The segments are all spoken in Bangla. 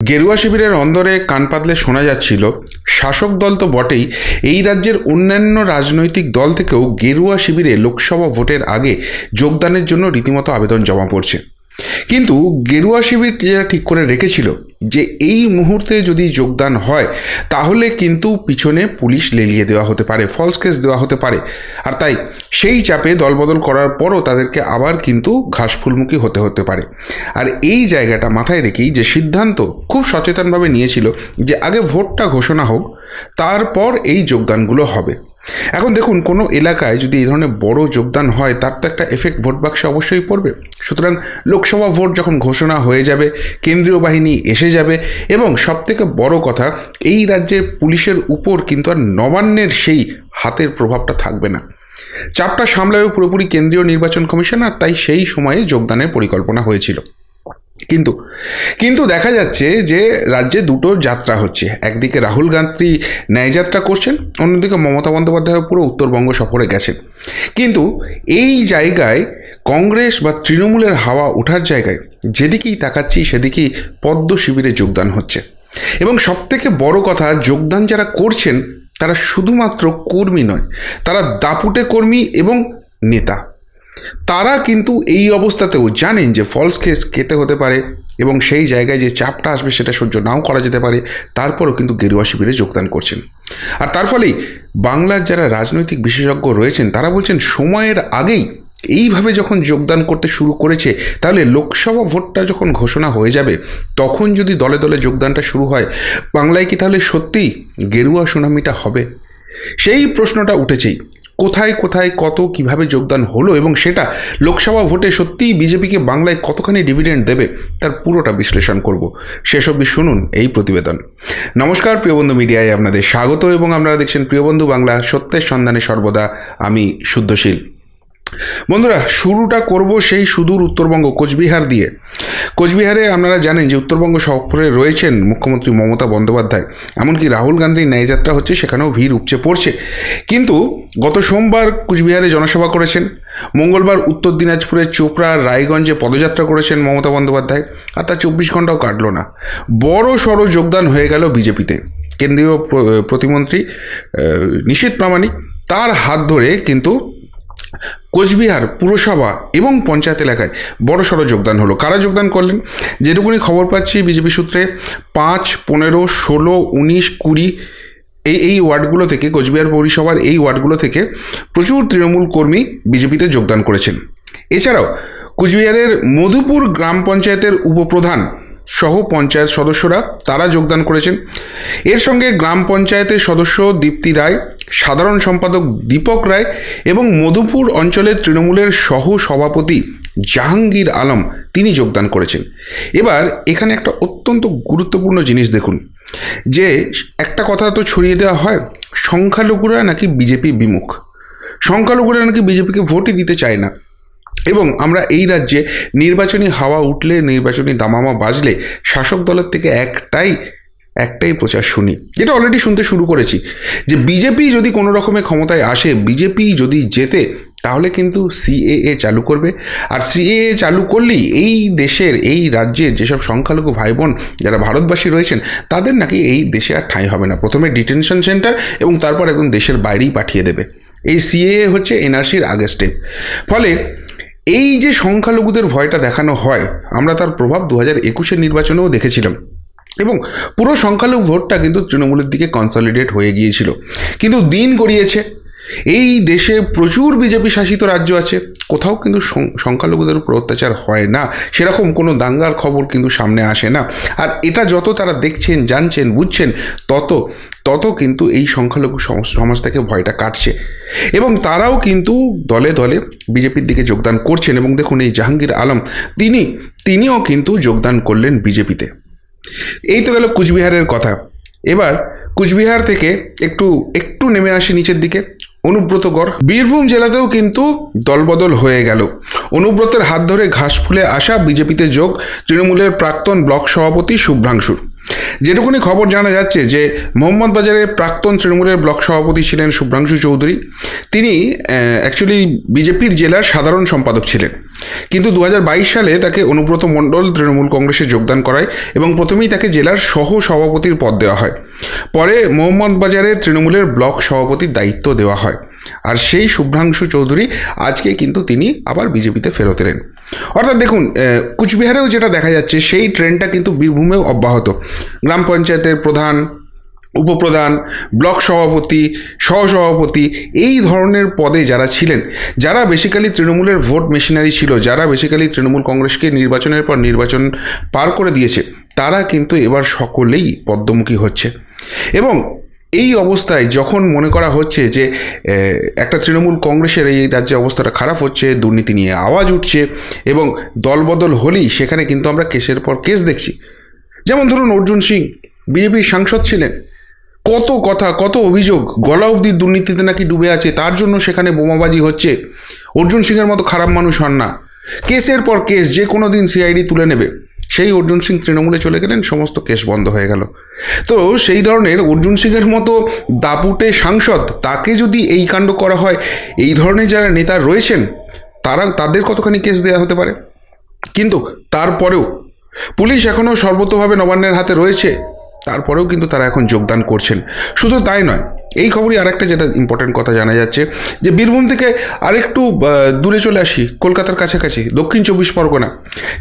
গেরুয়া শিবিরের অন্দরে কান পাতলে শোনা যাচ্ছিল, শাসক দল তো বটেই, এই রাজ্যের অন্যান্য রাজনৈতিক দল থেকেও গেরুয়া শিবিরে লোকসভা ভোটের আগে যোগদানের জন্য রীতিমতো আবেদন জমা পড়ছে। কিন্তু গেরুয়া শিবির যারা ঠিক করে রেখেছিল যে এই মুহূর্তে যদি যোগদান হয়, তাহলে কিন্তু পিছনে পুলিশ লেলিয়ে দেওয়া হতে পারে ফলস কেস দেওয়া হতে পারে। আর তাই সেই চাপে দলবদল করার পরও তাদেরকে আবার কিন্তু ঘাসফুলমুখী হতে হতে পারে। আর এই জায়গাটা মাথায় রেখেই যে সিদ্ধান্ত খুব সচেতনভাবে নিয়েছিল যে আগে ভোটটা ঘোষণা হোক, তারপর এই যোগদানগুলো হবে। এখন দেখুন, কোনো এলাকায় যদি এই ধরনের বড় যোগদান হয়, তার তো একটা এফেক্ট ভোট বাক্সে অবশ্যই পড়বে। সুতরাং লোকসভা ভোট যখন ঘোষণা হয়ে যাবে, কেন্দ্রীয় বাহিনী এসে যাবে এবং সবথেকে বড় কথা, এই রাজ্যের পুলিশের উপর কিন্তু আর নবান্নের সেই হাতের প্রভাবটা থাকবে না। চাপটা সামলাবে পুরোপুরি কেন্দ্রীয় নির্বাচন কমিশন, আর তাই সেই সময়ে যোগদানের পরিকল্পনা হয়েছিল। কিন্তু কিন্তু দেখা যাচ্ছে যে রাজ্যে দুটো যাত্রা হচ্ছে। একদিকে রাহুল গান্ধী ন্যায়যাত্রা করছেন, অন্যদিকে মমতা বন্দ্যোপাধ্যায় পুরো উত্তরবঙ্গ সফরে গেছেন। কিন্তু এই জায়গায় কংগ্রেস বা তৃণমূলের হাওয়া ওঠার জায়গায় যেদিকেই তাকাচ্ছি সেদিকেই পদ্ম শিবিরে যোগদান হচ্ছে। এবং সবথেকে বড় কথা, যোগদান যারা করছেন, তারা শুধুমাত্র কর্মী নয়, তারা দাপুটে কর্মী এবং নেতা। তারা কিন্তু এই অবস্থাতেও জানেন যে ফলস কেস কেটে হতে পারে এবং সেই জায়গায় যে চাপটা আসবে সেটা সহ্য নাও করা যেতে পারে, তারপরও কিন্তু গেরুয়া শিবিরে যোগদান করছেন। আর তার ফলেই বাংলার যারা রাজনৈতিক বিশেষজ্ঞ রয়েছেন, তারা বলছেন সময়ের আগেই এইভাবে যখন যোগদান করতে শুরু করেছে, তাহলে লোকসভা ভোটটা যখন ঘোষণা হয়ে যাবে, তখন যদি দলে দলে যোগদানটা শুরু হয়, বাংলায় কি তাহলে সত্যিই গেরুয়া সুনামিটা হবে? সেই প্রশ্নটা উঠেছেই। কোথায় কোথায়, কত, কীভাবে যোগদান হলো এবং সেটা লোকসভা ভোটে সত্যিই বিজেপিকে বাংলায় কতখানি ডিভিডেন্ড দেবে, তার পুরোটা বিশ্লেষণ করব। অবধি শুনুন এই প্রতিবেদন। নমস্কার প্রিয়বন্ধু মিডিয়ায়, আপনাদের স্বাগত এবং আপনারা দেখছেন প্রিয়বন্ধু বাংলা, সত্যের সন্ধানে সর্বদা আমি শুদ্ধশীল। বন্ধুরা, শুরুটা করব সেই সুদূর উত্তরবঙ্গ কোচবিহার দিয়ে। কোচবিহারে আপনারা জানেন যে উত্তরবঙ্গ সফরে রয়েছেন মুখ্যমন্ত্রী মমতা বন্দ্যোপাধ্যায়। এমনকি রাহুল গান্ধীর ন্যায়যাত্রা হচ্ছে সেখানেও ভিড় উপচে পড়ছে। কিন্তু গত সোমবার কুচবিহারে জনসভা করেছেন। মঙ্গলবার উত্তর দিনাজপুরের চোপড়া রায়গঞ্জে পদযাত্রা করেছেন মমতা বন্দ্যোপাধ্যায় আর তার চব্বিশ ঘন্টাও কাটলো না। বড় সড়ো যোগদান হয়ে গেল বিজেপিতে। কেন্দ্রীয় প্রতিমন্ত্রী নিশীথ প্রামাণিক তার হাত ধরে কিন্তু কোচবিহার, পুরসভা এবং পঞ্চায়েত এলাকায় বড় সড়ো যোগদান হলো। কারা যোগদান করলেন? যেটুকুনি খবর পাচ্ছি বিজেপি সূত্রে, পাঁচ, পনেরো, ষোলো, উনিশ, কুড়ি, এই এই ওয়ার্ডগুলো থেকে, কোচবিহার পৌরসভার এই ওয়ার্ডগুলো থেকে প্রচুর তৃণমূল কর্মী বিজেপিতে যোগদান করেছেন। এছাড়াও কুচবিহারের মধুপুর গ্রাম পঞ্চায়েতের উপপ্রধান সহ পঞ্চায়েত সদস্যরা, তারা যোগদান করেছেন। এর সঙ্গে গ্রাম পঞ্চায়েতের সদস্য দীপ্তি রায় সাধারণ সম্পাদক দীপক রায় এবং মধুপুর অঞ্চলের তৃণমূলের সহ সভাপতি জাহাঙ্গীর আলম তিনি যোগদান করেছেন। এবার এখানে একটা অত্যন্ত গুরুত্বপূর্ণ জিনিস দেখুন, যে একটা কথা তো ছড়িয়ে দেওয়া হয়, সংখ্যালঘুরা নাকি বিজেপি বিমুখ। সংখ্যালঘুরা নাকি বিজেপিকে ভোটই দিতে চায় না। এবং আমরা এই রাজ্যে নির্বাচনী হাওয়া উঠলে, নির্বাচনী দামামা বাজলে, শাসক দলের থেকে একটাই একটাই প্রচার শুনি। যেটা অলরেডি শুনতে শুরু করেছি। যে বিজেপি যদি কোনো রকমের ক্ষমতায় আসে, বিজেপি যদি জেতে, তাহলে কিন্তু সিএএ চালু করবে। আর সিএএ চালু করলেই এই দেশের, এই রাজ্যের যেসব সংখ্যালঘু ভাই বোন যারা ভারতবাসী রয়েছেন, তাদের নাকি এই দেশে আর ঠাঁই হবে না। প্রথমে ডিটেনশন সেন্টার এবং তারপর একদম দেশের বাইরেই পাঠিয়ে দেবে। এই সিএএ হচ্ছে এনআরসির আগের স্টেপ ফলে এই যে সংখ্যালঘুদের ভয়টা দেখানো হয়, আমরা তার প্রভাব দু হাজার একুশের নির্বাচনেও দেখেছিলাম। এবং পুরো সংখ্যালঘু ভোটটা কিন্তু তৃণমূলের দিকে কনসলিডেট হয়ে গিয়েছিল। কিন্তু দিন গড়িয়েছে। এই দেশে প্রচুর বিজেপি শাসিত রাজ্য আছে। কোথাও কিন্তু সংখ্যালঘুদের উপর অত্যাচার হয় না। সেরকম কোনো দাঙ্গার খবর কিন্তু সামনে আসে না। আর এটা যত তারা দেখছেন, জানছেন, বুঝছেন, তত তত কিন্তু এই সংখ্যালঘু সমাজ থেকে ভয়টা কাটছে। এবং তারাও কিন্তু দলে দলে বিজেপির দিকে যোগদান করছেন। এবং দেখুন এই জাহাঙ্গীর আলম, তিনি, তিনিও কিন্তু যোগদান করলেন বিজেপিতে। এই তো গেল কুচবিহারের কথা। এবার কুচবিহার থেকে একটু একটু নেমে আসি নিচের দিকে। অনুব্রতগড় বীরভূম জেলাতেও কিন্তু দলবদল হয়ে গেল। অনুব্রতের হাত ধরে ঘাস ফুলে আসা বিজেপিতে যোগ। তৃণমূলের প্রাক্তন ব্লক সভাপতি শুভ্রাংশুর যেটুকুনি খবর জানা যাচ্ছে যে মোহাম্মদ বাজারের প্রাক্তন তৃণমূলের ব্লক সভাপতি ছিলেন শুভ্রাংশু চৌধুরী, তিনি অ্যাকচুয়ালি বিজেপির জেলার সাধারণ সম্পাদক ছিলেন। কিন্তু দু হাজার বাইশ সালে তাকে অনুব্রত মণ্ডল তৃণমূল কংগ্রেসে যোগদান করায় এবং প্রথমেই তাকে জেলার সহ সভাপতির পদ দেওয়া হয়। পরে মোহাম্মদ বাজারে তৃণমূলের ব্লক সভাপতির দায়িত্ব দেওয়া হয়। আর সেই শুভ্রাংশু চৌধুরী আজকে কিন্তু তিনি আবার বিজেপিতে ফেরত এলেন। অর্থাৎ দেখুন কুচবিহারেও যেটা দেখা যাচ্ছে, সেই ট্রেনটা কিন্তু বীরভূমেও অব্যাহত। গ্রাম পঞ্চায়েতের প্রধান, উপপ্রধান, ব্লক সভাপতি, সহসভাপতি, এই ধরনের পদে যারা ছিলেন, যারা বেসিক্যালি তৃণমূলের ভোট মেশিনারি ছিল, যারা বেসিক্যালি তৃণমূল কংগ্রেসকে নির্বাচনের পর নির্বাচন পার করে দিয়েছে, তারা কিন্তু এবার সকলেই পদ্মমুখী হচ্ছে। এবং এই অবস্থায় যখন মনে করা হচ্ছে যে একটা তৃণমূল কংগ্রেসের এই রাজ্যে অবস্থাটা খারাপ হচ্ছে, দুর্নীতি নিয়ে আওয়াজ উঠছে এবং দলবদল হলেই সেখানে কিন্তু আমরা কেসের পর কেস দেখছি। যেমন ধরুন অর্জুন সিং, বিজেপির সাংসদ ছিলেন। কত কথা, কত অভিযোগ, গলা অবধি দুর্নীতিতে নাকি ডুবে আছে, তার জন্য সেখানে বোমাবাজি হচ্ছে। অর্জুন সিংয়ের মতো খারাপ মানুষ হন না। কেসের পর কেস, যে কোনো দিন সিআইডি তুলে নেবে। সেই অর্জুন সিং তৃণমূলে চলে গেলেন, সমস্ত কেস বন্ধ হয়ে গেল। তো সেই ধরনের অর্জুন সিংয়ের মতো দাপুটে সাংসদ, তাকে যদি এই কাণ্ড করা হয়, এই ধরনের যারা নেতা রয়েছেন, তারা, তাদের কতখানি কেস দেওয়া হতে পারে? কিন্তু তারপরেও পুলিশ এখনও সর্বতভাবে নবান্নের হাতে রয়েছে। তারপরেও কিন্তু তারা এখন যোগদান করছেন। শুধু তাই নয়, এই খবরই আরেকটা যেটা ইম্পর্টেন্ট কথা জানা যাচ্ছে, যে বীরভূম থেকে আরেকটু দূরে চলে আসি, কলকাতার কাছাকাছি, দক্ষিণ চব্বিশ পরগনা।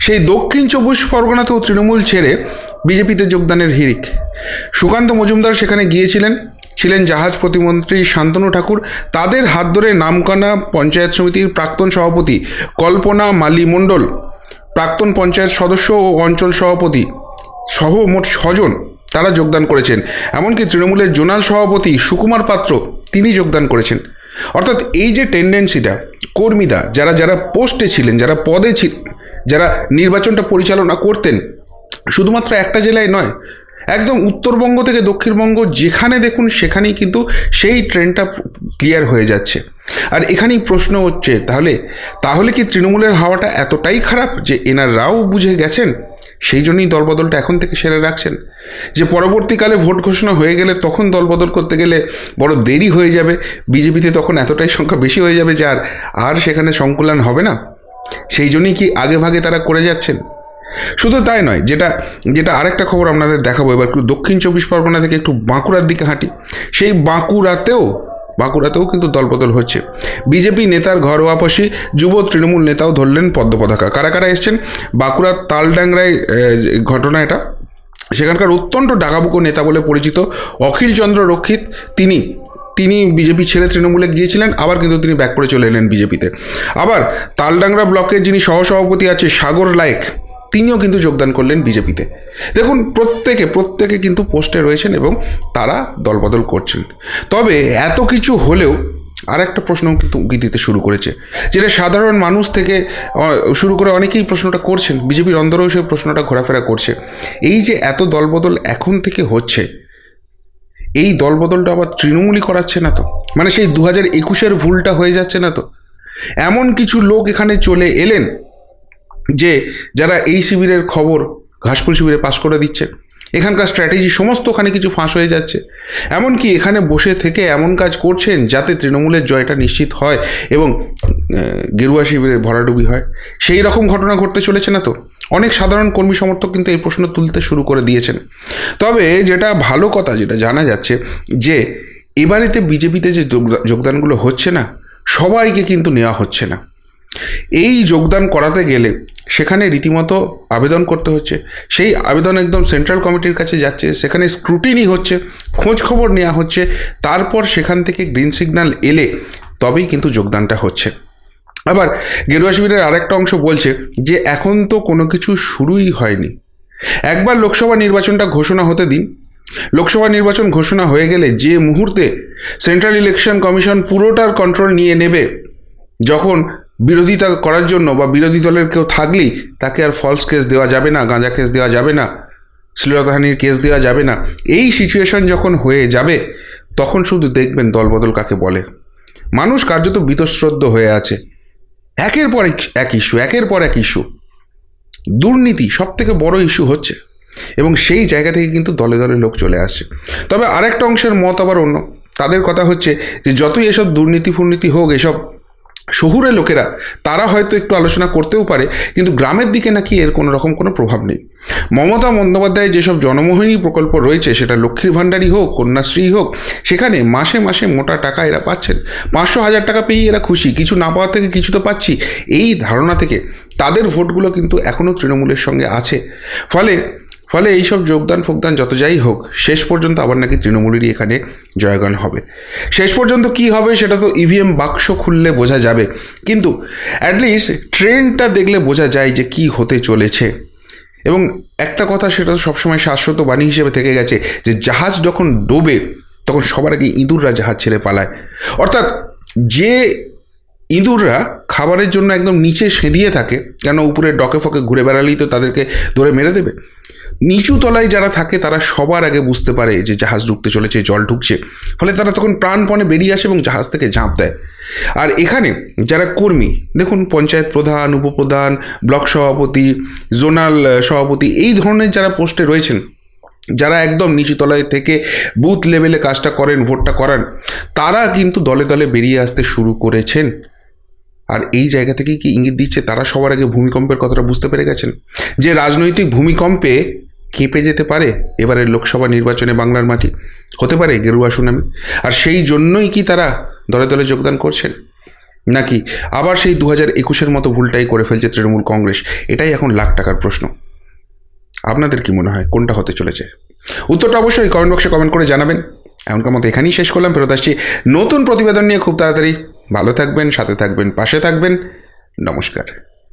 সেই দক্ষিণ চব্বিশ পরগনাতেও তৃণমূল ছেড়ে বিজেপিতে যোগদানের হিড়িক। সুকান্ত মজুমদার সেখানে গিয়েছিলেন, ছিলেন জাহাজ প্রতিমন্ত্রী শান্তনু ঠাকুর। তাদের হাত ধরে নামকানা পঞ্চায়েত সমিতির প্রাক্তন সভাপতি কল্পনা মালি মণ্ডল, প্রাক্তন পঞ্চায়েত সদস্য ও অঞ্চল সভাপতি সহ মোট ছজন তারা যোগদান করেছেন। এমনকি তৃণমূলের জোনাল সভাপতি সুকুমার পাত্র তিনি যোগদান করেছেন। অর্থাৎ এই যে টেন্ডেন্সিটা, কর্মীরা, যারা যারা পোস্টে ছিলেন, যারা পদে ছিলেন, যারা নির্বাচনটা পরিচালনা করতেন, শুধুমাত্র একটা জেলায় নয়, একদম উত্তরবঙ্গ থেকে দক্ষিণবঙ্গ যেখানে দেখুন, সেখানেই কিন্তু সেই ট্রেনটা ক্লিয়ার হয়ে যাচ্ছে। আর এখানেই প্রশ্ন হচ্ছে, তাহলে তাহলে কি তৃণমূলের হাওয়াটা এতটাই খারাপ যে এনারাও বুঝে গেছেন? সেই জন্যই দলবদলটা এখন থেকে সেরে রাখছেন। যে পরবর্তীকালে ভোট ঘোষণা হয়ে গেলে তখন দলবদল করতে গেলে বড় দেরি হয়ে যাবে। বিজেপিতে তখন এতটাই সংখ্যা বেশি হয়ে যাবে যার আর সেখানে সংকুলন হবে না। সেই জন্যই কি আগে ভাগে তারা করে যাচ্ছেন? শুধু তাই নয়, যেটা যেটা আরেকটা খবর আপনাদের দেখাবো। এবার একটু দক্ষিণ চব্বিশ পরগনা থেকে একটু বাঁকুড়ার দিকে হাঁটি। সেই বাঁকুড়াতেও বাঁকুড়াতেও কিন্তু দলবদল হচ্ছে। বিজেপি নেতার ঘরোয়াপাশি যুব তৃণমূল নেতাও ধরলেন পদ্ম পতাকা কারা কারা এসছেন? বাঁকুড়ার তালডাংরায় ঘটনা এটা, সেখানকার অত্যন্ত ডাকাবুকো নেতা বলে পরিচিত অখিল চন্দ্র রক্ষিত তিনি তিনি বিজেপি ছেড়ে তৃণমূলে গিয়েছিলেন, আবার কিন্তু তিনি ব্যাক করে চলে এলেন বিজেপিতে। আবার তালডাংরা ব্লকের যিনি সহসভাপতি আছে সাগর লায়েক, তিনিও কিন্তু যোগদান করলেন বিজেপিতে। দেখুন, প্রত্যেকে প্রত্যেকে কিন্তু পোস্টে রয়েছেন এবং তারা দলবদল করছেন। তবে এত কিছু হলেও আর একটা প্রশ্ন কিন্তু উঁকি দিতে শুরু করেছে। যেটা সাধারণ মানুষ থেকে শুরু করে অনেকেই প্রশ্নটা করছেন, বিজেপির অন্দরেও সেই প্রশ্নটা ঘোরাফেরা করছে। এই যে এত দলবদল এখন থেকে হচ্ছে, এই দলবদলটা আবার তৃণমূলই করাচ্ছে না তো? মানে সেই দু হাজার একুশের ভুলটা হয়ে যাচ্ছে না তো? এমন কিছু লোক এখানে চলে এলেন, যে যারা এই শিবিরের খবর ঘাসফুল শিবিরে পাশ করে দিচ্ছে। এখানকার স্ট্র্যাটেজি সমস্ত ওখানে কিছু ফাঁস হয়ে যাচ্ছে। এমনকি এখানে বসে থেকে এমন কাজ করছেন যাতে তৃণমূলের জয়টা নিশ্চিত হয় এবং গেরুয়া শিবিরের ভরাডুবি হয়। সেই রকম ঘটনা ঘটতে চলেছে না তো? অনেক সাধারণ কর্মী সমর্থক কিন্তু এই প্রশ্ন তুলতে শুরু করে দিয়েছেন। তবে যেটা ভালো কথা যেটা জানা যাচ্ছে যে, এবারেতে বিজেপিতে যে যোগদা- যোগদানগুলো হচ্ছে না, সবাইকে কিন্তু নেওয়া হচ্ছে না। এই যোগদান করাতে গেলে সেখানে রীতিমতো আবেদন করতে হচ্ছে। সেই আবেদন একদম সেন্ট্রাল কমিটির কাছে যাচ্ছে, সেখানে স্ক্রুটিনি হচ্ছে, খোঁজ খবর নেওয়া হচ্ছে, তারপর সেখান থেকে গ্রিন সিগন্যাল এলে তবেই কিন্তু যোগদানটা হচ্ছে। আবার গেরুয়া শিবিরের আরেকটা অংশ বলছে যে, এখন তো কোনো কিছু শুরুই হয়নি। একবার লোকসভা নির্বাচনটা ঘোষণা হতে দিন। লোকসভা নির্বাচন ঘোষণা হয়ে গেলে যে মুহূর্তে সেন্ট্রাল ইলেকশন কমিশন পুরোটার কন্ট্রোল নিয়ে নেবে, যখন বিরোধিতা করার জন্য বা বিরোধী দলের কেউ থাকলেই তাকে আর ফলস কেস দেওয়া যাবে না, গাঁজা কেস দেওয়া যাবে না শ্লীলতাহানির কেস দেওয়া যাবে না। এই সিচুয়েশন যখন হয়ে যাবে, তখন শুধু দেখবেন দলবদল কাকে বলে। মানুষ কার্যত বীতশ্রদ্ধ হয়ে আছে। একের পর এক- ইস্যু একের পর এক ইস্যু দুর্নীতি সব থেকে বড় ইস্যু হচ্ছে এবং সেই জায়গা থেকে কিন্তু দলে দলে লোক চলে আসছে। তবে আরেকটা অংশের মত আবার অন্য। তাদের কথা হচ্ছে যে, যতই এসব দুর্নীতি ফুর্নীতি হোক, এসব শহুরে লোকেরা, তারা হয়তো একটু আলোচনা করতেও পারে, কিন্তু গ্রামের দিকে নাকি এর কোনো রকম কোনো প্রভাব নেই। মমতা বন্দ্যোপাধ্যায়ের যেসব জনমোহিনী প্রকল্প রয়েছে, সেটা লক্ষ্মীর ভাণ্ডারই হোক, কন্যাশ্রী হোক, সেখানে মাসে মাসে মোটা টাকা এরা পাচ্ছেন। পাঁচশো হাজার টাকা পেয়েই এরা খুশি, কিছু না পাওয়া থেকে কিছু তো পাচ্ছি। এই ধারণা থেকে তাদের ভোটগুলো কিন্তু এখনও তৃণমূলের সঙ্গে আছে। ফলে ফলে এইসব যোগদান ফোগদান যত যাই হোক, শেষ পর্যন্ত আবার নাকি তৃণমূলেরই এখানে জয়গান হবে। শেষ পর্যন্ত কি হবে সেটা তো ইভিএম বাক্স খুললে বোঝা যাবে। কিন্তু অ্যাটলিস্ট ট্রেনটা দেখলে বোঝা যায় যে কি হতে চলেছে। এবং একটা কথা সেটা তো সবসময় শাশ্বত বাণী হিসেবে থেকে গেছে যে জাহাজ যখন ডোবে, তখন সবার আগে ইঁদুররা জাহাজ ছেড়ে পালায়। অর্থাৎ যে ইঁদুররা খাবারের জন্য একদম নিচে সেঁধিয়ে থাকে, কেন উপরে ডকে ফকে ঘুরে বেড়ালেই তো তাদেরকে ধরে মেরে দেবে? নিচু তলায় যারা থাকে, তারা সবার আগে বুঝতে পারে যে জাহাজ ঢুকতে চলেছে, জল ঢুকছে। ফলে তারা তখন প্রাণপণে বেরিয়ে আসে এবং জাহাজ থেকে ঝাঁপ দেয়। আর এখানে যারা কর্মী, দেখুন পঞ্চায়েত প্রধান, উপপ্রধান, ব্লক সভাপতি, জোনাল সভাপতি, এই ধরনের যারা পোস্টে রয়েছেন, যারা একদম নিচু তলায় থেকে বুথ লেভেলে কাজটা করেন, ভোটটা করান, তারা কিন্তু দলে দলে বেরিয়ে আসতে শুরু করেছেন। আর এই জায়গা থেকেই কি ইঙ্গিত দিচ্ছে, তারা সবার আগে ভূমিকম্পের কথাটা বুঝতে পেরে গেছেন? যে রাজনৈতিক ভূমিকম্পে কেঁপে যেতে পারে এবারের লোকসভা নির্বাচনে বাংলার মাটি? হতে পারে গেরুয়া সুনামি। আর সেই জন্যই কি তারা দলে দলে যোগদান করছেন? নাকি আবার সেই দু হাজার একুশের মতো ভুলটাই করে ফেলছে তৃণমূল কংগ্রেস? এটাই এখন লাখ টাকার প্রশ্ন। আপনাদের কি মনে হয় কোনটা হতে চলেছে? উত্তরটা অবশ্যই কমেন্ট বক্সে কমেন্ট করে জানাবেন। এমনকার মতো এখানেই শেষ করলাম। ফেরত আসছি নতুন প্রতিবেদন নিয়ে। খুব তাড়াতাড়ি। ভালো থাকবেন, সাথে থাকবেন, পাশে থাকবেন। নমস্কার।